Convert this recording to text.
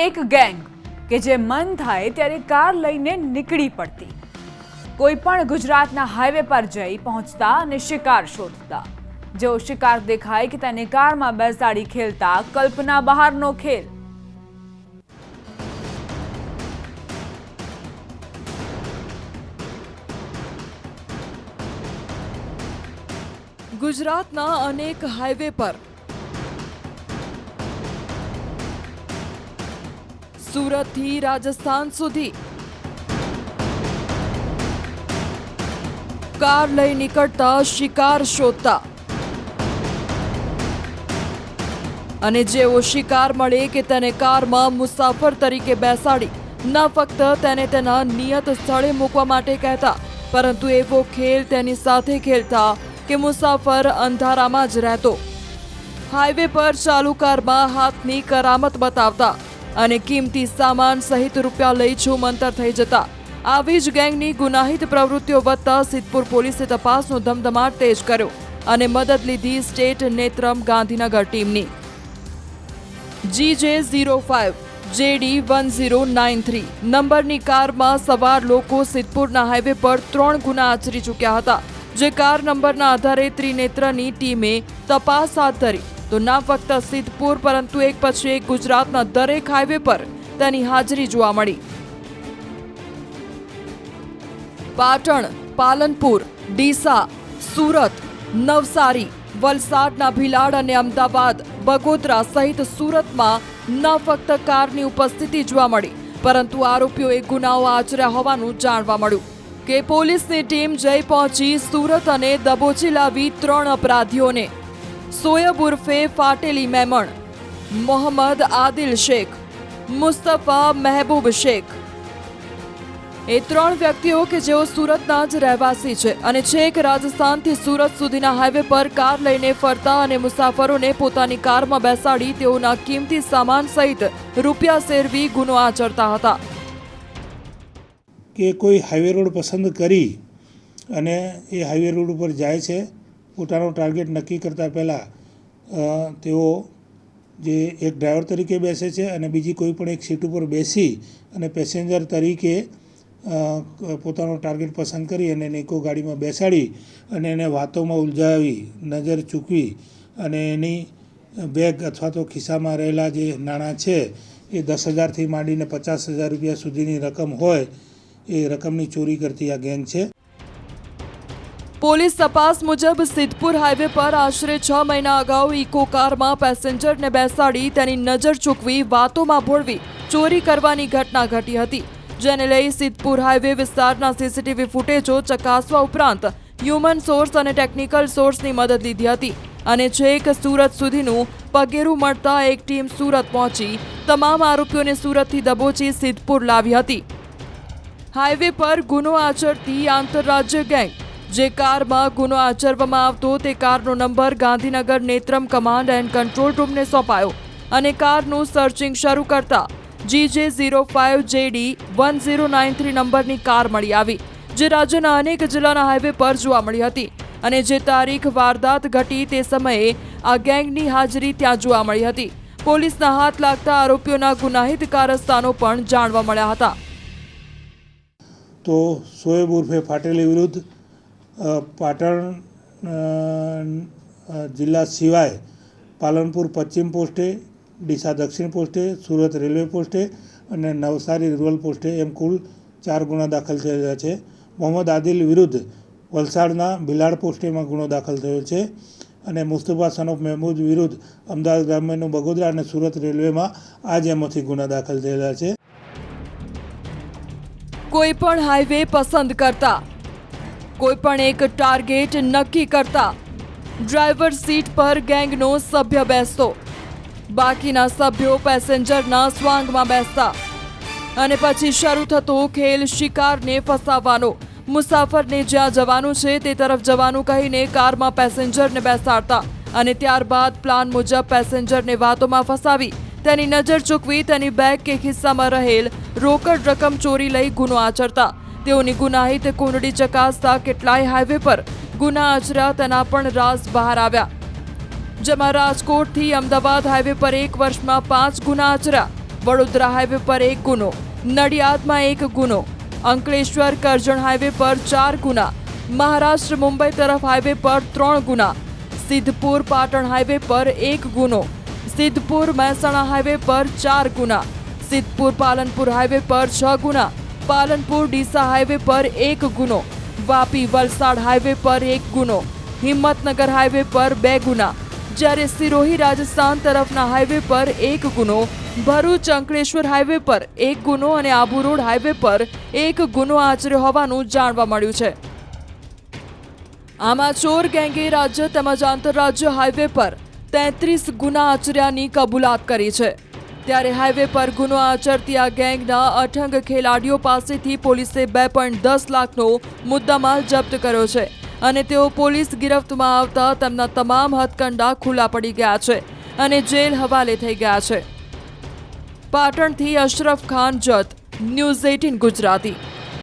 એક ગેંગ કે જે મન થાય ત્યારે કાર લઈને નીકળી પડતી. કોઈ પણ ગુજરાતના હાઈવે પર જઈ પહોંચતા અને શિકાર શોધતા. જેવો શિકાર દેખાય કે તેને કારમાં બેસાડી ખેલતા કલ્પના બહારનો ખેલ. ગુજરાતના અનેક હાઈવે પર સુરતથી રાજસ્થાન સુધી. કાર લઈ નીકળતા શિકાર શોધતા. અને જેવો શિકાર મળે કે તેને કારમાં મુસાફર તરીકે બેસાડી, ન ફક્ત તેને તેના નિયત સ્થળે મૂકવા માટે કહેતા, પરંતુ એવો ખેલ તેની સાથે ખેલતા કે મુસાફર અંધારામાં જ રહેતો. હાઈવે પર ચાલુ કારમાં હાથની કરામત બતાવતા. અને કિંમતી સામાન સહિત રૂપિયા લઈ છૂમંતર થઈ જતા. આવી જ ગેંગની ગુનાહિત પ્રવૃત્તિઓ વધતા સિદ્ધપુર પોલીસે તપાસનો ધમધમાટ તેજ કર્યો અને મદદ લીધી સ્ટેટ નેત્રમ ગાંધીનગર ટીમની. GJ zero five JD one zero nine three નંબરની કારમાં સવાર લોકો સિદ્ધપુરના હાઈવે પર ત્રણ ગુના આચરી ચૂક્યા હતા, જે કાર નંબરના આધારે ત્રિનેત્રની ટીમે તપાસ હાથ ધરી. તો ના ફક્ત સિદ્ધપુર, પરંતુ એક પછી એક ગુજરાતના દરેક હાઈવે પર તેની હાજરી જોવા મળી. પાટણ, પાલનપુર, ડીસા, સુરત, નવસારી, વલસાડના ભીલાડ અને અમદાવાદ, બગોદરા સહિત સુરતમાં ન ફક્ત કારની ઉપસ્થિતિ જોવા મળી, પરંતુ આરોપીઓએ ગુનાઓ આચર્યા હોવાનું જાણવા મળ્યું કે પોલીસની ટીમ જઈ પહોંચી સુરત અને દબોચી લાવી ત્રણ અપરાધીઓને સોયબ ઉર્ફે ફાટેલી મેમણ, મોહમ્મદ આદિલ શેખ, મુસ્તફા મહેબૂબ શેખ. એ ત્રણ વ્યક્તિઓ કે જેઓ સુરતના જ રહેવાસી છે અને છેક રાજસ્થાનથી સુરત સુધીના હાઈવે પર કાર લઈને ફરતા અને મુસાફરોને પોતાની કારમાં બેસાડી તેઓના કિંમતી સામાન સહિત રૂપિયા શેરવી ગુનો આચરતા હતા. કે કોઈ હાઈવે રોડ પસંદ કરી અને એ હાઈવે રોડ ઉપર જાય છે પોતાનો ટાર્ગેટ નક્કી કરતાં પહેલાં તેઓ જે એક ડ્રાઈવર તરીકે બેસે છે અને બીજી કોઈ પણ એક સીટ ઉપર બેસી અને પેસેન્જર તરીકે પોતાનો ટાર્ગેટ પસંદ કરી અને એને ઇકો ગાડીમાં બેસાડી અને એને વાતોમાં ઉલઝાવી, નજર ચૂકવી અને એની બેગ અથવા તો ખિસ્સામાં રહેલા જે નાણાં છે એ દસ હજારથી માંડીને પચાસ હજાર રૂપિયા સુધીની રકમ હોય એ રકમની ચોરી કરતી આ ગેંગ છે. પોલીસ તપાસ મુજબ સિદ્ધપુર હાઈવે પર આશરે છ મહિના અગાઉ ઇકો કારમાં પેસેન્જરને બેસાડી તેની નજર ચૂકવી વાતોમાં ભોળવી ચોરી કરવાની ઘટના ઘટી હતી, જેને લઈ સિદ્ધપુર હાઈવે વિસ્તારના સીસીટીવી ફૂટેજો ચકાસવા ઉપરાંત હ્યુમન સોર્સ અને ટેકનિકલ સોર્સની મદદ લીધી હતી અને છેક સુરત સુધીનું પગેરું મળતા એક ટીમ સુરત પહોંચી, તમામ આરોપીઓને સુરતથી દબોચી સિદ્ધપુર લાવી હતી. હાઈવે પર ગુનો આચરતી આંતરરાજ્ય ગેંગ જે કારમાં ગુનો આચરવામાં આવતો તે કારનો number Gandhinagar Netram command and control રૂમને સોંપાયો અને કારનું સર્ચિંગ શરૂ કરતા GJ zero five JD one zero nine three નંબરની કાર મળી આવી, જે રાજ્યના અનેક જિલ્લાના હાઈવે પર જોવા મળી હતી અને જે તારીખ વારદાત ઘટી તે સમયે આ ગેંગની હાજરી ત્યાં જોવા મળી હતી. પોલીસના હાથ લાગતા આરોપીઓના ગુનાહિત કારસ્તાનો પણ જાણવા મળ્યા હતા. તો સોએબ ઉર્ફે ફાટેલી વિરુદ્ધ પાટણ જિલ્લા સિવાય પાલનપુર પશ્ચિમ પોસ્ટે, ડીસા દક્ષિણ પોસ્ટે, સુરત રેલવે પોસ્ટે અને નવસારી રૂરલ પોસ્ટે એમ કુલ ચાર ગુના દાખલ થયેલા છે. મોહમ્મદ આદિલ વિરુદ્ધ વલસાડના ભિલાડ પોસ્ટેમાં ગુનો દાખલ થયો છે અને મુસ્તફા સનોફ મહેમૂદ વિરુદ્ધ અમદાવાદ ગ્રામ્યનું બગોદરા અને સુરત રેલવેમાં આ જ એમાંથી ગુના દાખલ થયેલા છે. કોઈ પણ હાઈવે પસંદ કરતા કોઈ પણ એક ટાર્ગેટ નક્કી કરતા ડ્રાઈવર સીટ પર ગેંગનો સભ્ય બેસતો. બાકીના સભ્યો પેસેન્જરના સ્વાંગમાં બેસતા. અને પછી શરૂ થતો ખેલ શિકારને ફસાવવાનો. મુસાફરને જ્યાં જવાનું છે તે તરફ જવાનું કહીને કારમાં પેસેન્જરને બેસાડતા. અને ત્યારબાદ પ્લાન મુજબ પેસેન્જરને વાતોમાં ફસાવી. તેની નજર ચૂકવી તેની બેગ કે ખિસ્સામાં રહેલ રોકડ રકમ ચોરી લઈ ગુનો આચરતા. તેઓની ગુનાહિત કુંડળી ચકાસતા કેટલાય હાઈવે પર ગુના આચર્યા તેના પણ રાઝ બહાર આવ્યા. જેમાં રાજકોટથી અમદાવાદ હાઈવે પર એક વર્ષમાં પાંચ ગુના આચર્યા વડોદરા હાઈવે પર એક ગુનો, નડિયાદમાં એક ગુનો, અંકલેશ્વર કરજણ હાઈવે પર ચાર ગુના, મહારાષ્ટ્ર મુંબઈ તરફ હાઈવે પર ત્રણ ગુના, સિદ્ધપુર પાટણ હાઈવે પર એક ગુનો, સિદ્ધપુર મહેસાણા હાઈવે પર ચાર ગુના, સિદ્ધપુર પાલનપુર હાઈવે પર છ ગુના પાલનપુર ડીસા હાઈવે પર એક ગુનો, વાપી વલસાડ હાઈવે પર એક ગુનો, હિંમતનગર હાઈવે પર બે ગુના. જ્યારે સિરોહી રાજસ્થાન તરફના હાઈવે પર એક ગુનો, ભરૂચ અંકલેશ્વર હાઈવે પર એક ગુનો અને આબુ રોડ હાઈવે પર એક ગુનો આચર્યો હોવાનું જાણવા મળ્યું છે. આમાં ચોર ગેંગે રાજ્ય તેમજ આંતરરાજ્ય હાઈવે પર તેત્રીસ ગુના આચર્યાની કબૂલાત કરી છે. ત્યારે હાઈવે પર ગુનો આચરતી આ ગેંગના અઠંગ ખેલાડીઓ પાસેથી પોલીસે બે પોઈન્ટ દસ લાખનો મુદ્દામાલ જપ્ત કર્યો છે અને તેઓ પોલીસ ગિરફ્તમાં આવતા તેમના તમામ હથકંડા ખુલ્લા પડી ગયા છે અને જેલ હવાલે થઈ ગયા છે. પાટણથી અશરફ ખાન, જત, ન્યૂઝ એઇટીન ગુજરાતી.